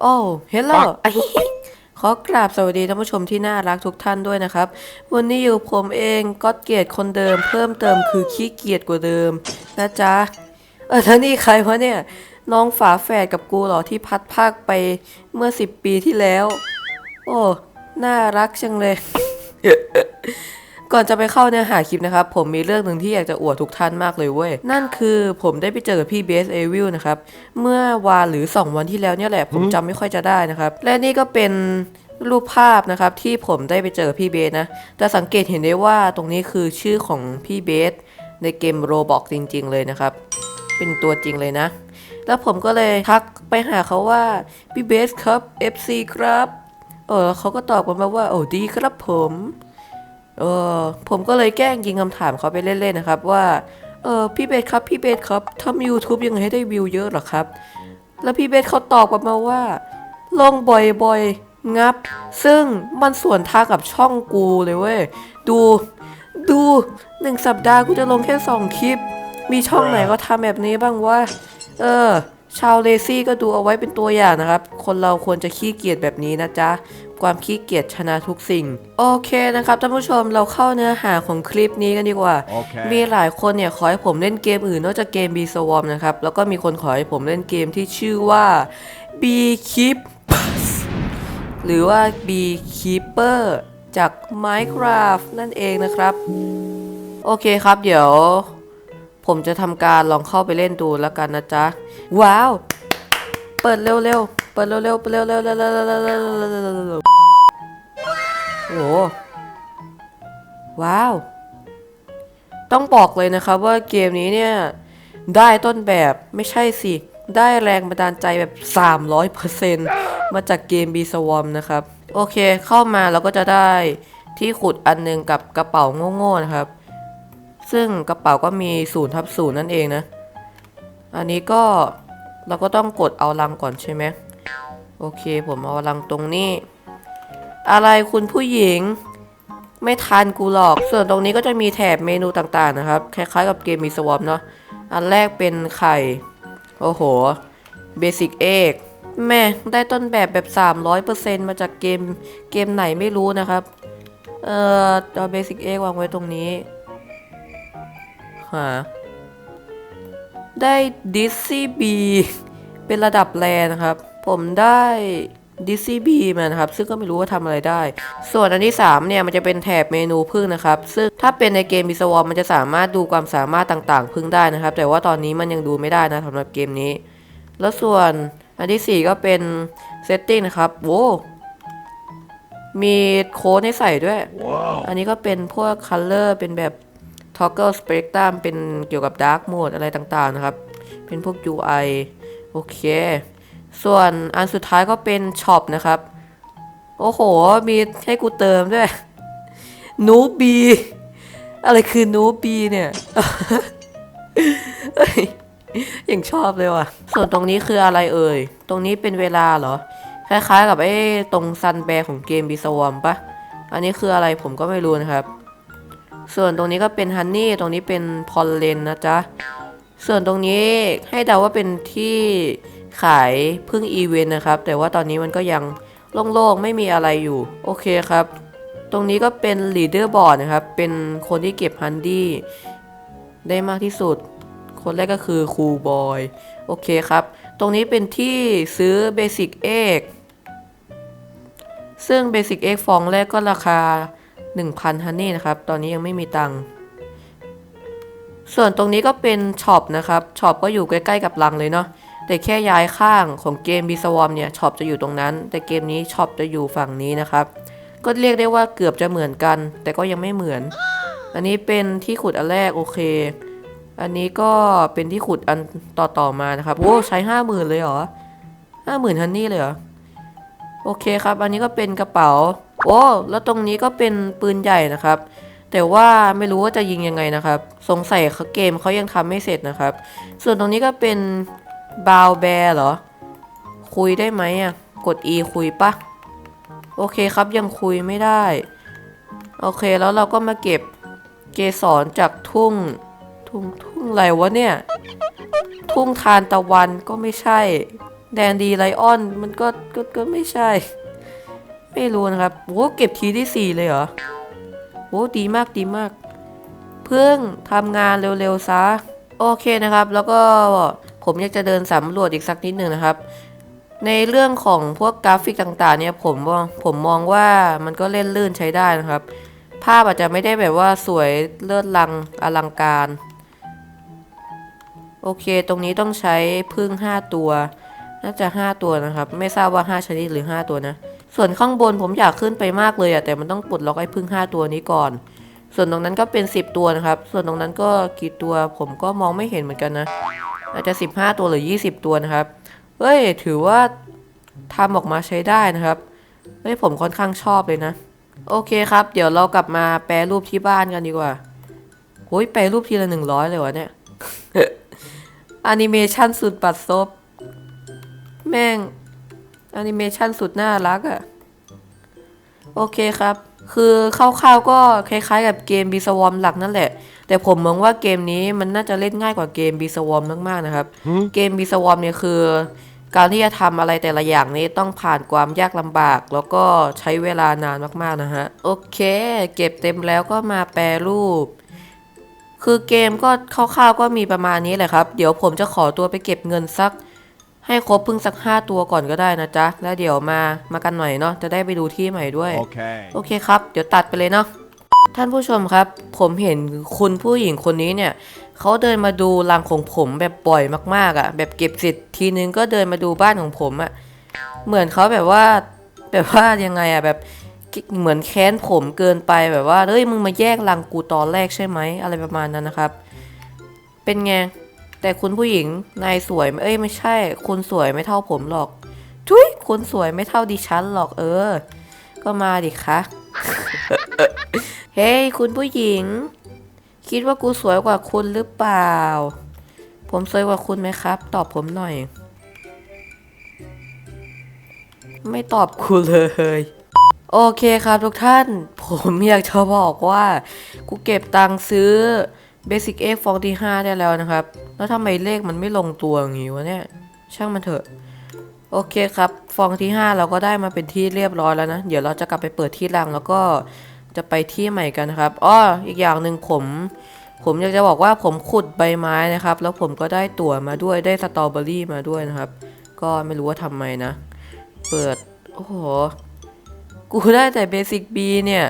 โอ้เฮลโลขอกราบสวัสดีท่านผู้ชมที่น่ารักทุกท่านด้วยนะครับ วันนี้อยู่ผมเองก็เกียรติคนเดิมเพิ่มเติมคือขี้เกียจกว่าเดิมนะจ๊ะ เออแล้วนี่ใครวะเนี่ย น้องฝาแฝดกับกูเหรอที่พัดภาคไปเมื่อสิบปีที่แล้ว โอ้ น่ารักจังเลย ก่อนจะไปเข้าเนื้อหาคลิปนะครับ ผมมีเรื่องหนึ่งที่อยากจะอวดทุกท่านมากเลยเว้ย นั่นคือผมได้ไปเจอกับพี่เบสเอวิลนะครับ เมื่อวานหรือ 2 วันที่แล้วเนี่ยแหละ ผมจำไม่ค่อยจะได้นะครับ และนี่ก็เป็นรูปภาพนะครับที่ผมได้ไปเจอกับพี่เบสนะ แต่สังเกตเห็นได้ว่าตรงนี้คือชื่อของพี่เบสในเกมโรบอกจริง ๆ เลยนะครับ เป็นตัวจริงเลยนะ แล้วผมก็เลยทักไปหาเขาว่าพี่เบสครับ FC ครับ เออเขาก็ตอบกลันมาว่าโอ้ดีครับผม เออผมก็เลยแกล้งยิงคำถามเขาไปเล่นๆนะครับว่า เออพี่เบสครับพี่เบสครับทำ YouTube ยังไงให้ได้วิวเยอะหรอครับ แล้วพี่เบสเขาตอบกลับมาว่า ลงบ่อยๆ งับ ซึ่งมันส่วนทางกับช่องกูเลยเว้ย ดู ดูหนึ่งสัปดาห์กูจะลงแค่สองคลิป มีช่องไหนก็ทำแบบนี้บ้างวะ เออ ชาวเลซี่ก็ดูเอาไว้เป็นตัวอย่างนะครับ คนเราควรจะขี้เกียจแบบนี้นะจ๊ะ ความขี้เกียจชนะทุกสิ่ง โอเคนะครับท่านผู้ชมเราเข้าเนื้อหาของคลิปนี้กันดีกว่าโอเคมีหลายคนเนี่ยขอให้ผมเล่นเกมอื่นนอกจากเกม B Swarm นะครับ แล้วก็มีคนขอให้ผมเล่นเกมที่ชื่อว่า B Keep หรือว่า B Keeper จาก Minecraft นั่นเองนะครับ โอเคครับเดี๋ยว ผมจะทำการลองเข้าไปเล่นดูแล้วกันนะจ๊ะ ว้าว เปิดเร็วๆ เปิดเร็วๆ เปิดเร็วๆเร็วๆโอ้ว้าว ต้องบอกเลยนะครับว่าเกมนี้เนี่ย ได้ต้นแบบไม่ใช่สิ ได้แรงบันดาลใจแบบ 300%มาจากเกม b ีสวอมนะครับ โอเคเข้ามาเราก็จะได้ที่ขุดอันนึงกับกระเป๋าโง่ๆนะครับ ซึ่งกระเป๋าก็มี0ทับ0นั่นเองนะ อันนี้ก็เราก็ต้องกดเอาลังก่อนใช่ไหมโอเคผมเอาลังตรงนี้ อะไรคุณผู้หญิง ไม่ทันกูหรอก ส่วนตรงนี้ก็จะมีแถบเมนูต่างๆนะครับ คล้ายๆกับเกมมีสวอปเนาะ อันแรกเป็นไข่ โอ้โห เบสิกเอกแม่ได้ต้นแบบแบบ 300%มาจากเกมเกมไหนไม่รู้นะครับ เอ่อเอาเบสิกเอกวางไว้ตรงนี้ หา ได้ดิซซี่บีเป็นระดับแรนะครับ ผมได้ดิซซี่บีมานะครับ ซึ่งก็ไม่รู้ว่าทำอะไรได้ ส่วนอันที่ 3 เนี่ย มันจะเป็นแถบเมนูพึ่งนะครับ ซึ่งถ้าเป็นในเกมมิสวอมมันจะสามารถดูความสามารถต่างๆ พึ่งได้นะครับ แต่ว่าตอนนี้มันยังดูไม่ได้นะสำหรับเกมนี้ แล้วส่วนอันที่ 4 ก็เป็นเซตติ้งนะครับโว้มีโค้ดให้ใส่ด้วยอันนี้ก็เป็นพวก Color เป็นแบบ Toggle Spectrum เป็นเกี่ยวกับ Dark Mode อะไรต่างๆนะครับ เป็นพวก UI โอเค ส่วนอันสุดท้ายก็เป็นช็อปนะครับ โอ้โห มีให้กูเติมด้วยนูบีอะไรคือนูบีเนี่ยเฮ้ยยังชอบเลยว่ะ ส่วนตรงนี้คืออะไรเอ่ย ตรงนี้เป็นเวลาเหรอ คล้ายๆกับไอ้ตรงซันแบร์ของเกมบีสวอมปะ อันนี้คืออะไรผมก็ไม่รู้นะครับ ส่วนตรงนี้ก็เป็นฮันนี่ตรงนี้เป็นพอลเลนนะจ๊ะ ส่วนตรงนี้ให้เดาว่าเป็นที่ขายพึ่งอีเวนต์นะครับ แต่ว่าตอนนี้มันก็ยังโล่งๆ ไม่มีอะไรอยู่ โอเคครับ ตรงนี้ก็เป็นลีดเดอร์บอร์ดนะครับ เป็นคนที่เก็บฮันดี้ได้มากที่สุด คนแรกก็คือครูบอย โอเคครับ ตรงนี้เป็นที่ซื้อเบสิกเอ็กซึ่งเบสิกเอ็กฟองแรกก็ราคา 1,000ฮันนี่นะครับ ตอนนี้ยังไม่มีตังค์ ส่วนตรงนี้ก็เป็นช็อปนะครับ ช็อปก็อยู่ใกล้ๆกับรังเลยเนาะ แต่แค่ย้ายข้างของเกม b ีสวอมเนี่ย ช็อปจะอยู่ตรงนั้น แต่เกมนี้ช็อปจะอยู่ฝั่งนี้นะครับ ก็เรียกได้ว่าเกือบจะเหมือนกัน แต่ก็ยังไม่เหมือน อันนี้เป็นที่ขุดอันแรกโอเค อันนี้ก็เป็นที่ขุดอันต่อๆมานะครับ โอ้ใช้ห้าหมื่นเลยเหรอห้าหมื่นฮันนี่เลยเหรอ โอเคครับ อันนี้ก็เป็นกระเป๋า โอ้แล้วตรงนี้ก็เป็นปืนใหญ่นะครับ แต่ว่าไม่รู้ว่าจะยิงยังไงนะครับ สงสัยเขาเกมเขายังทำไม่เสร็จนะครับ ส่วนตรงนี้ก็เป็นบาวแบร์เหรอ คุยได้ไหมอะ กด E คุยปะโอเคครับยังคุยไม่ได้ โอเคแล้วเราก็มาเก็บเกสรจากทุ่ง ทุ่งทุ่งอะไรวะเนี่ย ทุ่งทานตะวันก็ไม่ใช่ แดนดีไลออนมันก็ก็ก็ไม่ใช่ ไม่รู้นะครับโอ้เก็บทีที่สี่เลยเหรอโอ้ดีมากดีมาก เพิ่งทำงานเร็วๆซะ โอเคนะครับ แล้วก็ผมอยากจะเดินสำรวจอีกสักนิดหนึ่งนะครับ ในเรื่องของพวกกราฟิกต่างๆ เนี่ยผมมองผมมองว่ามันก็เล่นลื่นใช้ได้นะครับ ภาพอาจจะไม่ได้แบบว่าสวยเลิศลังอลังการ โอเค ตรงนี้ต้องใช้พึ่ง5 ตัว น่าจะ 5 ตัวนะครับ ไม่ทราบว่า 5 ชนิดหรือ 5 ตัวนะ ส่วนข้างบนผมอยากขึ้นไปมากเลยอะแต่มันต้องปลดล็อกไอ้พึ่ง 5 ตัวนี้ก่อน ส่วนตรงนั้นก็เป็น 10 ตัวนะครับ ส่วนตรงนั้นก็กี่ตัวผมก็มองไม่เห็นเหมือนกันนะ อาจจะ 15 ตัวหรือ 20 ตัวนะครับ เฮ้ย ถือว่าทำออกมาใช้ได้นะครับ เฮ้ย ผมค่อนข้างชอบเลยนะ โอเคครับ เดี๋ยวเรากลับมาแปรรูปที่บ้านกันดีกว่าโอ้ยแปรรูปทีละหนึ่งร้อยเลยวะเนี่ยแอนิเมชันสุดปัดซบ แม่ง แอนิเมชันสุดน่ารักอะ่ะ โอเคครับ คือคร่าวๆก็คล้ายๆกับเกม b ีสวอมหลักนั่นแหละ แต่ผมมองว่าเกมนี้มันน่าจะเล่นง่ายกว่าเกม b ีสวอมมากๆนะครับ เกม b ีสวอมเนี่ยคือ การที่จะทำอะไรแต่ละอย่างนี้ต้องผ่านความยากลำบาก แล้วก็ใช้เวลานานมากๆนะฮะ โอเค เก็บเต็มแล้วก็มาแปรรูปคือเกมก็คร่าวๆก็มีประมาณนี้แหละครับ เดี๋ยวผมจะขอตัวไปเก็บเงินสัก ให้ครบเพึ่งสัก 5 ตัวก่อนก็ได้นะจ๊ะ แล้วเดี๋ยวมามากันหน่อยเนาะจะได้ไปดูที่ใหม่ด้วย Okay. โอเคครับ เดี๋ยวตัดไปเลยเนาะท่านผู้ชมครับ ผมเห็นคุณผู้หญิงคนนี้เนี่ยเขาเดินมาดูรังของผมแบบบ่อยมากๆอะ่ะ แบบเก็บเสร็จทีนึงก็เดินมาดูบ้านของผมอะ่ะเหมือนเขาแบบว่าแบบว่ายังไงอะ่ะแบบเหมือนแค้นผมเกินไปแบบว่าเฮ้ยมึงมาแยกรังกูตอนแรกใช่ไหมอะไรประมาณนั้นนะครับ เป็นไง แต่คุณผู้หญิงนายสวยเอ้ยไม่ใช่ คุณสวยไม่เท่าผมหรอก ทุยคุณสวยไม่เท่าดิฉันหรอกเออ ก็มาดิคะเฮ้ยคุณผู้หญิง คิดว่ากูสวยกว่าคุณหรือเปล่า ผมสวยกว่าคุณไหมครับ ตอบผมหน่อย ไม่ตอบกูเลยโอเคครับทุกท่าน ผมอยากจะบอกว่า กูเก็บตังค์ซื้อ Basic Egg ฟองที่ 5 ได้แล้วนะครับ แล้วทำไมเลขมันไม่ลงตัวอย่างงี้วะเนี่ย ช่างมันเถอะ โอเคครับ ฟองที่ 5 เราก็ได้มาเป็นที่เรียบร้อยแล้วนะ เดี๋ยวเราจะกลับไปเปิดที่รังแล้วก็จะไปที่ใหม่กันครับอ้ออีกอย่างหนึ่งผม ผมอยากจะบอกว่าผมขุดใบไม้นะครับ แล้วผมก็ได้ตั๋วมาด้วย ได้สตรอเบอรี่มาด้วยนะครับ ก็ไม่รู้ว่าทำไมนะ เปิด โอ้โห กูได้แต่เบสิกบีเนี่ย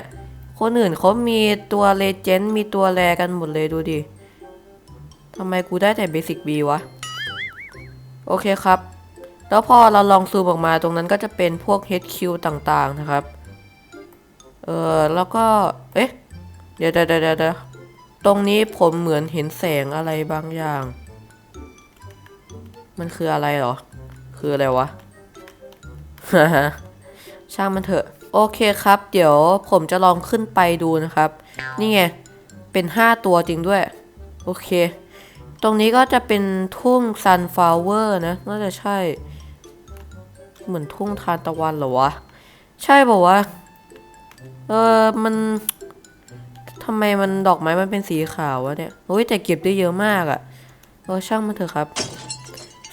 คนอื่นเขามีตัวเลเจนด์มีตัวแรกันหมดเลยดูดิ ทำไมกูได้แต่เบสิกบีวะ โอเคครับ แล้วพอเราลองซูมออกมาตรงนั้นก็จะเป็นพวก HQ ต่างๆนะครับ เออแล้วก็ เอ๊ะเดี๋ยวเดี๋ยวเดี๋ยวเดี๋ยวตรงนี้ผมเหมือนเห็นแสงอะไรบางอย่าง มันคืออะไรหรอ คืออะไรวะช่างมันเถอะ โอเคครับ เดี๋ยวผมจะลองขึ้นไปดูนะครับ นี่ไง เป็น 5 ตัวจริงด้วย โอเค ตรงนี้ก็จะเป็นทุ่งซันฟลาวเวอร์นะ น่าจะใช่ เหมือนทุ่งทานตะวันเหรอวะ ใช่ป่าวะเออมันทำไมมันดอกไม้มันเป็นสีขาววะเนี่ยโอ้ยแต่เก็บได้เยอะมากอะ่ะเออช่างมันเถอะครับ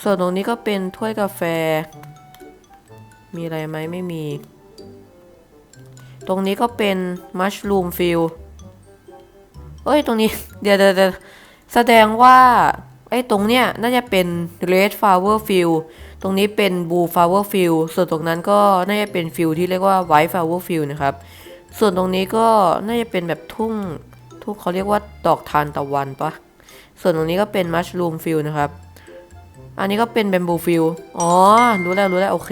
ส่วนตรงนี้ก็เป็นถ้วยกาแฟ มีอะไรไหมไม่มี ตรงนี้ก็เป็นมัชลูมฟิลเอ้ยตรงนี้ เดี๋ยวเดี๋ยวเดี๋ยว แสดงว่าไอ้ตรงเนี้ยน่าจะเป็น red flower field ตรงนี้เป็น blue flower field ส่วนตรงนั้นก็น่าจะเป็นฟิลที่เรียกว่า white flower field นะครับ ส่วนตรงนี้ก็น่าจะเป็นแบบทุ่ง ทุ่งเขาเรียกว่าดอกทานตะวันปะส่วนตรงนี้ก็เป็น mushroom field นะครับ อันนี้ก็เป็น bamboo field อ๋อ รู้แล้วรู้แล้วโอเค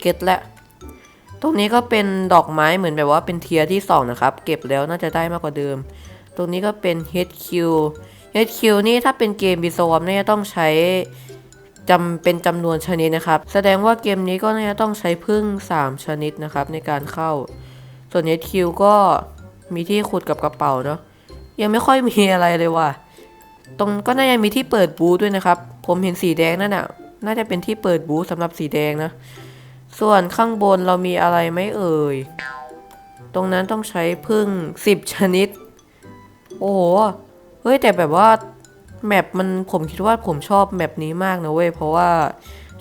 เก็ตแล้ว ตรงนี้ก็เป็นดอกไม้เหมือนแบบว่าเป็นเทียที่ 2 นะครับ เก็บแล้วน่าจะได้มากกว่าเดิม ตรงนี้ก็เป็น HQ HQ นี่ถ้าเป็นเกม b ี s วอมน่าจะต้องใช้จำเป็นจำนวนชนิดนะครับ แสดงว่าเกมนี้ก็น่าจะต้องใช้พึ่ง 3 ชนิดนะครับ ในการเข้า ส่วน HQ ก็มีที่ขุดกับกระเป๋าเนาะยังไม่ค่อยมีอะไรเลยว่ะตรงก็น่าจะมีที่เปิดบูธด้วยนะครับ ผมเห็นสีแดงนั่นน่ะ น่าจะเป็นที่เปิดบูธสำหรับสีแดงนะ ส่วนข้างบนเรามีอะไรไหมเอ่ย ตรงนั้นต้องใช้พึ่ง 10 ชนิด โอ้โห ฮ้ยแต่แบบว่าแมปมันผมคิดว่าผมชอบแมปนี้มากนะเว้ยเพราะว่า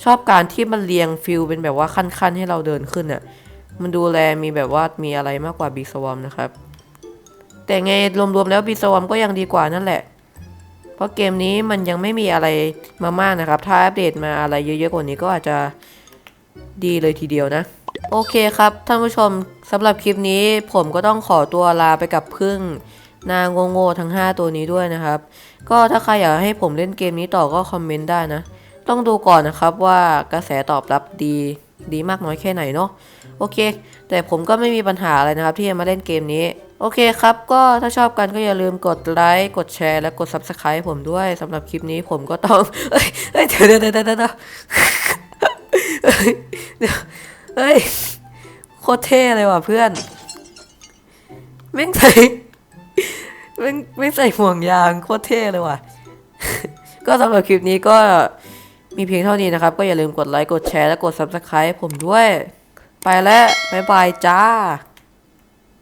ชอบการที่มันเรียงฟิลเป็นแบบว่าขั้นๆ ให้เราเดินขึ้นอะ่ะมันดูแลมีแบบว่ามีอะไรมากกว่าบีสวอมนะครับ แต่ไงรวมๆแล้วบีสวอมก็ยังดีกว่านั่นแหละ เพราะเกมนี้มันยังไม่มีอะไรมามากนะครับ ถ้าอัปเดตมาอะไรเยอะๆกว่านี้ก็อาจจะดีเลยทีเดียวนะ โอเคครับท่านผู้ชมสำหรับคลิปนี้ผมก็ต้องขอตัวลาไปกับพึ่ง นางโง่ๆทั้ง 5 ตัวนี้ด้วยนะครับ ก็ถ้าใครอยากให้ผมเล่นเกมนี้ต่อก็คอมเมนต์ได้นะ ต้องดูก่อนนะครับว่ากระแสตอบรับดีดีมากน้อยแค่ไหนเนาะโอเค แต่ผมก็ไม่มีปัญหาอะไรนะครับ ที่จะมาเล่นเกมนี้โอเคครับ ก็ถ้าชอบกันก็อย่าลืมกดไลค์กดแชร์และกด Subscribe ผมด้วยสำหรับคลิปนี้ผมก็ต้องเอ้ยเดี๋ยวเดี๋ยวเดี๋ยวเดี๋ยวเดี๋ยวเอ้ยเดี๋ยวเฮ้ยโคตรเท่เลยว่ะเพื่อนแม่งใส่ ไม่ไม่ใส่ห่วงยางโคตรเท่เลยว่ะ ก็สำหรับคลิปนี้ก็มีเพียงเท่านี้นะครับ ก็อย่าลืมกดไลค์ กดแชร์ และกด Subscribe ผมด้วย ไปแล้ว บ๊ายบายจ้า